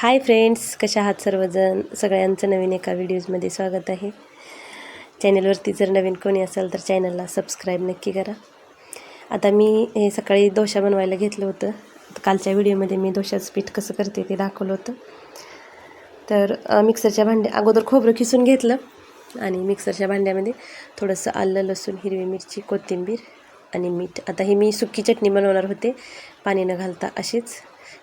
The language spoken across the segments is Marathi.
हाय फ्रेंड्स कशा आहात सर्वजण? सगळ्यांचं नवीन एका व्हिडिओजमध्ये स्वागत आहे. चॅनलवरती जर नवीन कोणी असेल तर चॅनलला सबस्क्राईब नक्की करा. आता मी हे सकाळी दोशा बनवायला घेतलं होतं. कालच्या व्हिडिओमध्ये मी दोशाचं पीठ कसं करते ते दाखवलं होतं. तर मिक्सरच्या भांड्या अगोदर खोबरं खिसून घेतलं आणि मिक्सरच्या भांड्यामध्ये थोडंसं आलं लसूण हिरवी मिरची कोथिंबीर आणि मीठ. आता हे मी सुकी चटणी बनवणार होते. पाणी न घालता अशीच.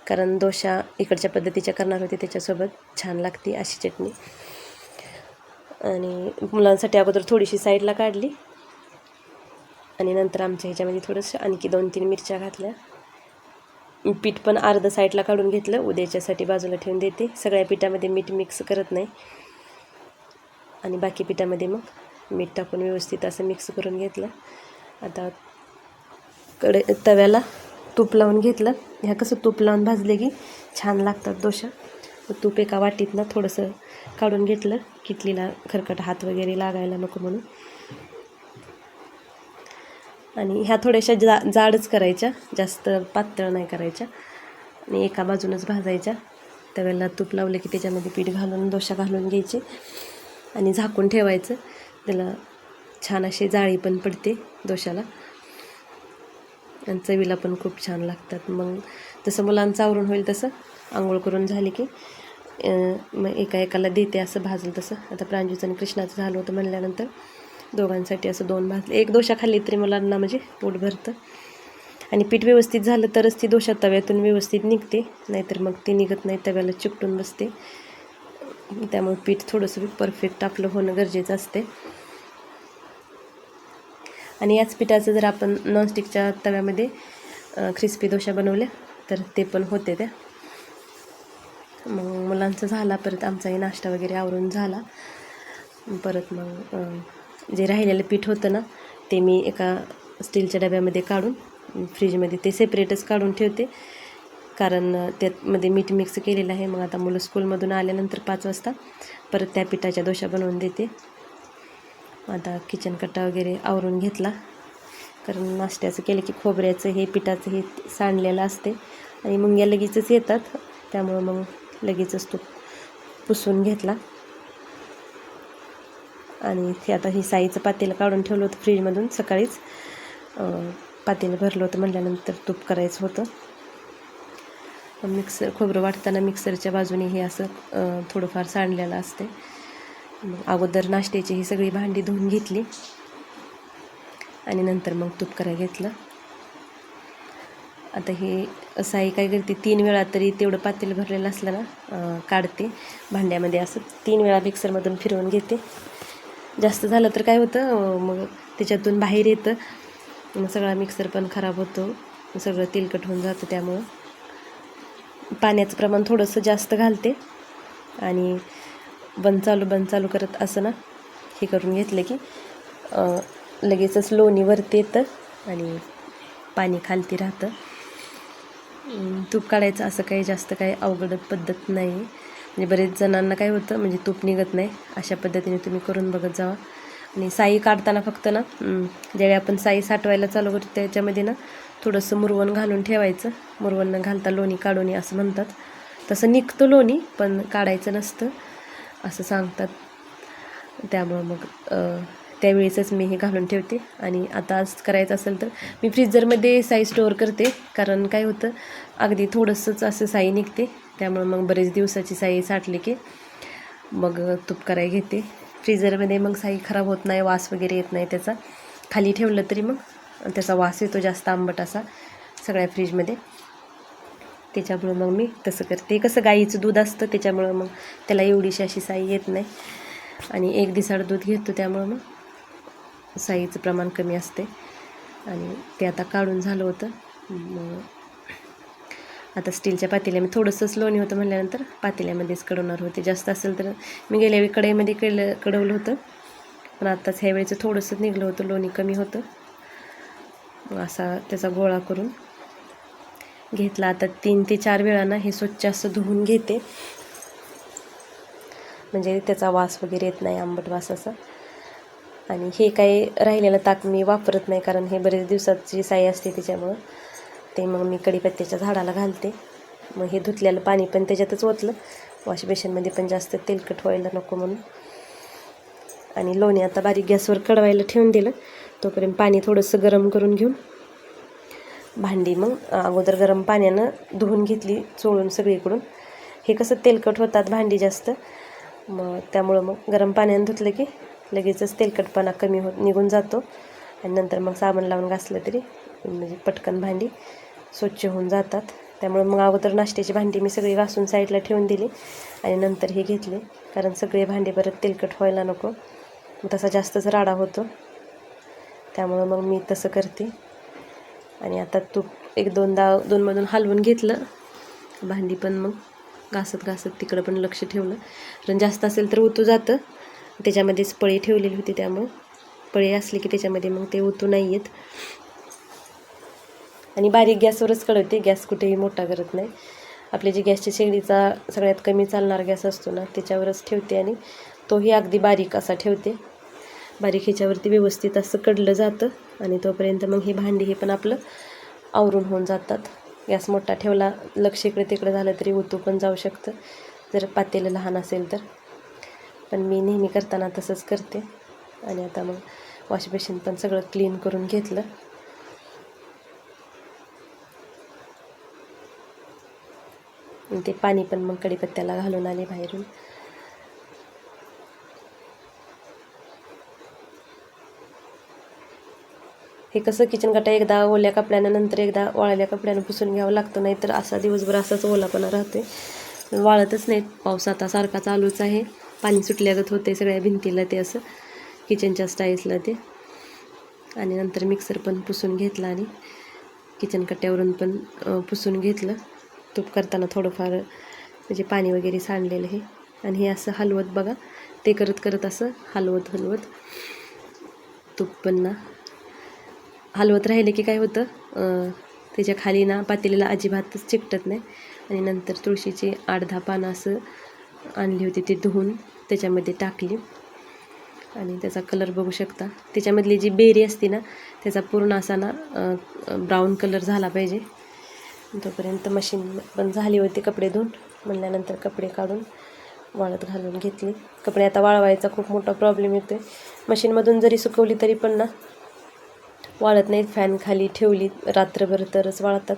कारण दोशा इकडच्या पद्धतीच्या करणार होते त्याच्यासोबत छान लागते अशी चटणी. आणि मुलांसाठी अगोदर थोडीशी साईडला काढली. आणि नंतर आमच्या ह्याच्यामध्ये थोडंसं आणखी दोन तीन मिरच्या घातल्या. पीठ पण अर्ध साईडला काढून घेतलं. उद्याच्यासाठी बाजूला ठेवून देते. सगळ्या पिठामध्ये मीठ मिक्स करत नाही. आणि बाकी पिठामध्ये मग मीठ टाकून व्यवस्थित असं मिक्स करून घेतलं. आता कडे तव्याला तूप लावून घेतलं. ह्या कसं तूप लावून भाजले की छान लागतात दोशा तूप एका वाटीतनं थोडंसं काढून घेतलं किटलीला खरकट हात वगैरे लागायला नको म्हणून. आणि ह्या थोड्याशा जा जाडच करायच्या जास्त पातळ नाही करायच्या. आणि एका बाजूनच भाजायच्या. त्यावेळेला तूप लावलं की त्याच्यामध्ये पीठ घालून दोशा घालून घ्यायचे. आणि झाकून ठेवायचं. त्याला छान अशी जाळी पण पडते दोशाला आणि चवीला पण खूप छान लागतात. मग जसं मुलांचं आवरून होईल तसं आंघोळ करून झाली की मग एका एकाला देते असं भाजलं तसं. आता प्रांजूचं आणि कृष्णाचं झालं होतं म्हणल्यानंतर दोघांसाठी असं दोन भाजले. एक दोशा खाल्ली तरी मुलांना म्हणजे पोट भरतं. आणि पीठ व्यवस्थित झालं तरच ती दोशा तव्यातून व्यवस्थित निघते. नाहीतर मग ती निघत नाही तव्याला चिकटून बसते. त्यामुळे पीठ थोडंसं परफेक्ट आपलं होणं गरजेचं असते. आणि याच पिठाचं जर आपण नॉनस्टिकच्या तव्यामध्ये क्रिस्पी दोशा बनवल्या तर ते पण होते त्या. मग मुलांचं झाला परत आमचाही नाश्ता वगैरे आवरून झाला. परत मग जे राहिलेलं पीठ होतं ना ते मी एका स्टीलच्या डब्यामध्ये काढून फ्रीजमध्ये ते सेपरेटच काढून ठेवते. कारण त्यातमध्ये त्यामध्ये मीठ मिक्स केलेलं आहे. मग आता मुलं स्कूलमधून आल्यानंतर पाच वाजता परत त्या पिठाच्या दोशा बनवून देते. आता किचन कट्टा वगैरे आवरून घेतला. कारण नाश्त्याचं केलं की खोबऱ्याचं हे पिठाचं हे सांडलेलं असते. आणि मुंग्या लगेचच येतात. त्यामुळं मग लगेचच तो पुसून घेतला. आणि ते आता ही साईचं पातेलं काढून ठेवलं होतं फ्रीजमधून सकाळीच. पातेलं भरलं होतं म्हटल्यानंतर तूप करायचं होतं. मिक्सर खोबरं वाटताना मिक्सरच्या बाजूने हे असं थोडंफार सांडलेलं असते. अगोदर नाश्त्याची ही सगळी भांडी धुवून घेतली. आणि नंतर मग तूप करायला घेतलं आता हे साई काय करते तीन वेळा तरी तेवढं पातेल भरलेलं असलं ना काढते भांड्यामध्ये असं. तीन वेळा मिक्सरमधून फिरवून घेते. जास्त झालं तर काय होतं मग त्याच्यातून बाहेर येतं. मग सगळा मिक्सर पण खराब होतो. सगळं तेलकट होऊन जातं त्यामुळं. पाण्याचं प्रमाण थोडंसं जास्त घालते. आणि बंद चालू बंद चालू करत असं ना हे करून घेतलं की लगेचच लोणी वरती येतं आणि पाणी खालती राहतं. तूप काढायचं असं काही जास्त काही अवघड पद्धत नाही. म्हणजे बरेच जणांना काय होतं म्हणजे तूप निघत नाही. अशा पद्धतीने तुम्ही करून बघत जावा. आणि साई काढताना फक्त ना ज्यावेळी आपण साई साठवायला चालू करतो त्याच्यामध्ये ना थोडंसं मुरवण घालून ठेवायचं. मुरवण न घालता लोणी काढून असं म्हणतात. तसं निघतं लोणी पण काढायचं नसतं. असं सांगतात. त्यामुळं मग त्यावेळेसच मी हे घालून ठेवते. आणि आता आज करायचं असेल तर मी फ्रीजरमध्ये साई स्टोअर करते. कारण काय होतं अगदी थोडंसंच असं साई निघते. त्यामुळं मग बरेच दिवसाची साई साठली की मग तूप कराय घेते. फ्रीजरमध्ये मग साई खराब होत नाही वास वगैरे येत नाही त्याचा. खाली ठेवलं तरी मग त्याचा वास येतो जास्त आंबट असा सगळ्या फ्रीजमध्ये. त्याच्यामुळं मग मी तसं करते. कसं गाईचं दूध असतं त्याच्यामुळं मग त्याला एवढीशी अशी साई येत नाही. आणि एक दिसाड दूध घेतो त्यामुळं मग साईचं प्रमाण कमी असते. आणि ते आता काढून झालं होतं. मग आता स्टीलच्या पातेल्या मी थोडंसंच लोणी होतं म्हटल्यानंतर पातेल्यामध्येच कडवणार होते. जास्त असेल तर मी गेल्या वेळी कढईमध्ये केलं कडवलं होतं. पण आत्ताच ह्या वेळेचं थोडंसंच निघलं होतं लोणी कमी होतं. असा त्याचा गोळा करून घेतला. आता तीन ते चार वेळांना हे स्वच्छ असं धुवून घेते. म्हणजे त्याचा वास वगैरे येत नाही आंबट वास असा. आणि हे काही राहिलेलं ताक मी वापरत नाही कारण हे बरेच दिवसाची साई असते त्याच्यामुळं ते मग मी कढीपत्त्याच्या झाडाला घालते. मग हे धुतलेलं पाणी पण त्याच्यातच ओतलं. वॉश बेसिनमध्ये पण जास्त तेलकट व्हायला नको म्हणून. आणि लोणी आता बारीक गॅसवर कडवायला ठेवून दिलं. तोपर्यंत पाणी थोडंसं गरम करून घेऊन भांडी. मग अगोदर गरम पाण्यानं धुवून घेतली चोळून सगळीकडून. हे कसं तेलकट होतात भांडी जास्त. मग त्यामुळं मग गरम पाण्यानं धुतलं की लगेचच तेलकटपणा कमी होत निघून जातो. आणि नंतर मग साबण लावून घासलं तरी म्हणजे पटकन भांडी स्वच्छ होऊन जातात. त्यामुळं मग अगोदर नाश्त्याची भांडी मी सगळी घासून साईडला ठेवून दिली आणि नंतर हे घेतले. कारण सगळे भांडे परत तेलकट व्हायला नको. तसा जास्तच राडा होतो. त्यामुळं मग मी तसं करते. आणि आता तूप एक दोनदा दोनमधून हलवून घेतलं. भांडी पण मग घासत घासत तिकडं पण लक्ष ठेवलं. कारण जास्त असेल तर उतू जातं. त्याच्यामध्येच पळी ठेवलेली होती त्यामुळं. पळी असली की त्याच्यामध्ये मग ते उतू नाही येत. आणि बारीक गॅसवरच कळवते गॅस कुठेही मोठा करत नाही. आपले जे गॅसच्या शेगडीचा सगळ्यात कमी चालणारा गॅस असतो ना त्याच्यावरच ठेवते आणि तोही अगदी बारीक असा ठेवते. बारीक ह्याच्यावरती व्यवस्थित असं कडलं जातं आणि तोपर्यंत मग हे भांडी हे पण आपलं आवरून होऊन जातात. गॅस मोठा ठेवला लक्ष इकडे तिकडे झालं तरी ओतू पण जाऊ शकतं. जर पातेलं लहान असेल तर. पण मी नेहमी करताना तसंच करते. आणि आता मग वॉश बेसिन पण सगळं क्लीन करून घेतलं. ते पाणी पण मग कढीपत्त्याला घालून आले बाहेरून. हे कसं किचन काटा एकदा ओल्या कपड्यानं नंतर एकदा वाळल्या कपड्यानं पुसून घ्यावं लागतं नाही तर असा दिवसभर असाच ओलापणा राहते वाळतच नाहीत. पाऊस आता सारखा चालूच आहे. पाणी सुटल्यागत होते सगळ्या भिंतीला ते असं किचनच्या स्टाईल्सला ते. आणि नंतर मिक्सर पण पुसून घेतला आणि किचन कट्ट्यावरून पण पुसून घेतलं. तूप करताना थोडंफार म्हणजे पाणी वगैरे सांडलेलं हे आणि हे असं हलवत बघा. ते करत करत असं हलवत हलवत तूप पण ना हलवत राहिले की काय होतं? त्याच्याखाली ना पातेलीला अजिबातच चिकटत नाही. आणि नंतर तुळशीची आठ दहा पानं असं आणली होती ती धुवून त्याच्यामध्ये टाकली. आणि त्याचा कलर बघू शकता. त्याच्यामधली जी बेरी असते ना त्याचा पूर्ण असा ना ब्राऊन कलर झाला पाहिजे. तोपर्यंत मशीन पण झाली होती कपडे धुवून. म्हणल्यानंतर कपडे काढून वाळत घालून घेतली. कपडे आता वाळवायचा खूप मोठा प्रॉब्लेम येतो आहे मशीनमधून जरी सुकवली तरी पण ना वाळत नाहीत फॅन खाली ठेवली रात्रभर तरच वाळतात.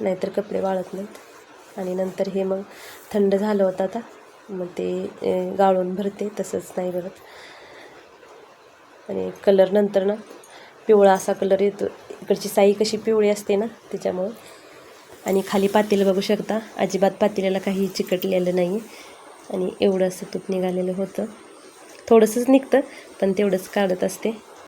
नाहीतर कपडे वाळत नाहीत. आणि नंतर हे मग थंड झालं होतं आता. मग ते गाळून भरते तसंच नाही भरत. आणि कलर नंतर ना पिवळा असा कलर येतो. इकडची साई कशी पिवळी असते ना त्याच्यामुळं. आणि खाली पातेलं बघू शकता. अजिबात पातेल्याला काही चिकटलेलं नाही आणि एवढं असं तूप निघालेलं होतं. थोडंसंच निघतं पण तेवढंच काढत असते.